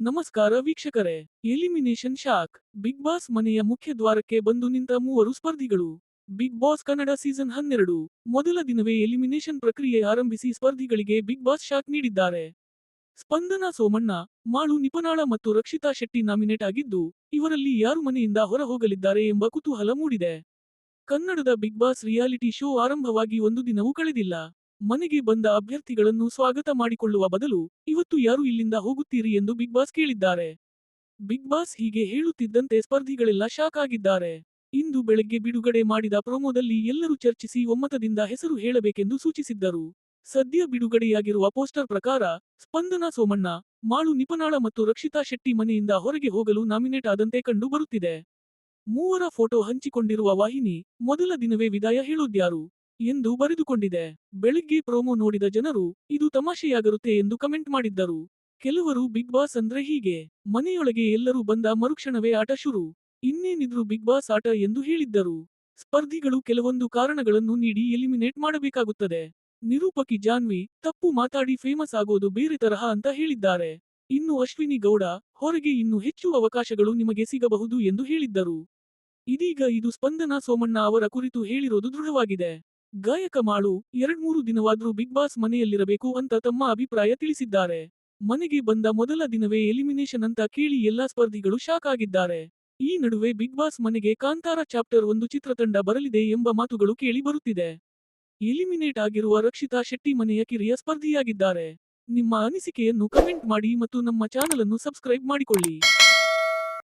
ನಮಸ್ಕಾರ ವೀಕ್ಷಕರೇ, elimination shock. Big boss ಮನೆಯ ಮುಖ್ಯ ದ್ವಾರಕ್ಕೆ ಬಂದು ನಿಂತ ಮೂವರು ಸ್ಪರ್ಧಿಗಳು. ಬಿಗ್ ಬಾಸ್ ಕನ್ನಡ ಸೀಸನ್ ಹನ್ನೆರಡು. ಮೊದಲ ದಿನವೇ ಎಲಿಮಿನೇಷನ್ ಪ್ರಕ್ರಿಯೆ ಆರಂಭಿಸಿ ಸ್ಪರ್ಧಿಗಳಿಗೆ ಬಿಗ್ ಬಾಸ್ ಶಾಕ್ ನೀಡಿದ್ದಾರೆ. ಸ್ಪಂದನ ಸೋಮಣ್ಣ, ಮಾಳು ನಿಪನಾಳ ಮತ್ತು ರಕ್ಷಿತಾ ಶೆಟ್ಟಿ ನಾಮಿನೇಟ್ ಆಗಿದ್ದು, ಇವರಲ್ಲಿ ಯಾರು ಮನೆಯಿಂದ ಹೊರ ಹೋಗಲಿದ್ದಾರೆ ಎಂಬ ಕುತೂಹಲ ಮೂಡಿದೆ. ಕನ್ನಡದ ಬಿಗ್ ಬಾಸ್ ರಿಯಾಲಿಟಿ ಶೋ ಆರಂಭವಾಗಿ ಒಂದು ದಿನವೂ ಕಳೆದಿಲ್ಲ. ಮನೆಗೆ ಬಂದ ಅಭ್ಯರ್ಥಿಗಳನ್ನು ಸ್ವಾಗತ ಮಾಡಿಕೊಳ್ಳುವ ಬದಲು ಇವತ್ತು ಯಾರು ಇಲ್ಲಿಂದ ಹೋಗುತ್ತೀರಿ ಎಂದು ಬಿಗ್ ಬಾಸ್ ಕೇಳಿದ್ದಾರೆ. ಬಿಗ್ ಬಾಸ್ ಹೀಗೆ ಹೇಳುತ್ತಿದ್ದಂತೆ ಸ್ಪರ್ಧಿಗಳೆಲ್ಲ ಶಾಕ್ ಆಗಿದ್ದಾರೆ. ಇಂದು ಬೆಳಗ್ಗೆ ಬಿಡುಗಡೆ ಮಾಡಿದ ಪ್ರೊಮೋದಲ್ಲಿ ಎಲ್ಲರೂ ಚರ್ಚಿಸಿ ಒಮ್ಮತದಿಂದ ಹೆಸರು ಹೇಳಬೇಕೆಂದು ಸೂಚಿಸಿದ್ದರು. ಸದ್ಯ ಬಿಡುಗಡೆಯಾಗಿರುವ ಪೋಸ್ಟರ್ ಪ್ರಕಾರ, ಸ್ಪಂದನ ಸೋಮಣ್ಣ, ಮಾಳು ನಿಪನಾಳ ಮತ್ತು ರಕ್ಷಿತಾ ಶೆಟ್ಟಿ ಮನೆಯಿಂದ ಹೊರಗೆ ಹೋಗಲು ನಾಮಿನೇಟ್ ಆದಂತೆ ಕಂಡು ಬರುತ್ತಿದೆ. ಮೂವರ ಫೋಟೋ ಹಂಚಿಕೊಂಡಿರುವ ವಾಹಿನಿ, ಮೊದಲ ದಿನವೇ ವಿದಾಯ ಹೇಳೋದ್ಯಾರು? ಎಂದು ಬರೆದುಕೊಂಡಿದೆ. ಬೆಳಿಗ್ಗೆ ಪ್ರೋಮೋ ನೋಡಿದ ಜನರು, ಇದು ತಮಾಷೆಯಾಗಿರುತ್ತೆ ಎಂದು ಕಮೆಂಟ್ ಮಾಡಿದ್ದರು. ಕೆಲವರು, ಬಿಗ್ ಬಾಸ್ ಅಂದ್ರೆ ಹೀಗೆ. ಮನೆಯೊಳಗೆ ಎಲ್ಲರೂ ಬಂದ ಮರುಕ್ಷಣವೇ ಆಟ ಶುರು. ಇನ್ನೇನಿದ್ರು ಬಿಗ್ ಬಾಸ್ ಆಟ ಎಂದು ಹೇಳಿದ್ದರು. ಸ್ಪರ್ಧಿಗಳು ಕೆಲವೊಂದು ಕಾರಣಗಳನ್ನು ನೀಡಿ ಎಲಿಮಿನೇಟ್ ಮಾಡಬೇಕಾಗುತ್ತದೆ. ನಿರೂಪಕಿ ಜಾನ್ವಿ, ತಪ್ಪು ಮಾತಾಡಿ ಫೇಮಸ್ ಆಗೋದು ಬೇರೆ ತರಹ ಅಂತ ಹೇಳಿದ್ದಾರೆ. ಇನ್ನು ಅಶ್ವಿನಿ ಗೌಡ, ಹೊರಗೆ ಇನ್ನು ಹೆಚ್ಚು ಅವಕಾಶಗಳು ನಿಮಗೆ ಸಿಗಬಹುದು ಎಂದು ಹೇಳಿದ್ದರು. ಇದೀಗ ಇದು ಸ್ಪಂದನ ಸೋಮಣ್ಣ ಅವರ ಕುರಿತು ಹೇಳಿರೋದು ದೃಢವಾಗಿದೆ. ಗಾಯಕ ಮಾಳು ಎರಡ್ಮೂರು ದಿನವಾದ್ರೂ ಬಿಗ್ ಬಾಸ್ ಮನೆಯಲ್ಲಿರಬೇಕು ಅಂತ ತಮ್ಮ ಅಭಿಪ್ರಾಯ ತಿಳಿಸಿದ್ದಾರೆ. ಮನೆಗೆ ಬಂದ ಮೊದಲ ದಿನವೇ ಎಲಿಮಿನೇಷನ್ ಅಂತ ಕೇಳಿ ಎಲ್ಲಾ ಸ್ಪರ್ಧಿಗಳು ಶಾಕ್ ಆಗಿದ್ದಾರೆ. ಈ ನಡುವೆ ಬಿಗ್ ಬಾಸ್ ಮನೆಗೆ ಕಾಂತಾರ ಚಾಪ್ಟರ್ ಒಂದು ಚಿತ್ರತಂಡ ಬರಲಿದೆ ಎಂಬ ಮಾತುಗಳು ಕೇಳಿ ಬರುತ್ತಿದೆ. ಎಲಿಮಿನೇಟ್ ಆಗಿರುವ ರಕ್ಷಿತಾ ಶೆಟ್ಟಿ ಮನೆಯ ಕಿರಿಯ ಸ್ಪರ್ಧಿಯಾಗಿದ್ದಾರೆ. ನಿಮ್ಮ ಅನಿಸಿಕೆಯನ್ನು ಕಮೆಂಟ್ ಮಾಡಿ ಮತ್ತು ನಮ್ಮ ಚಾನಲ್ ಅನ್ನು ಸಬ್ಸ್ಕ್ರೈಬ್ ಮಾಡಿಕೊಳ್ಳಿ.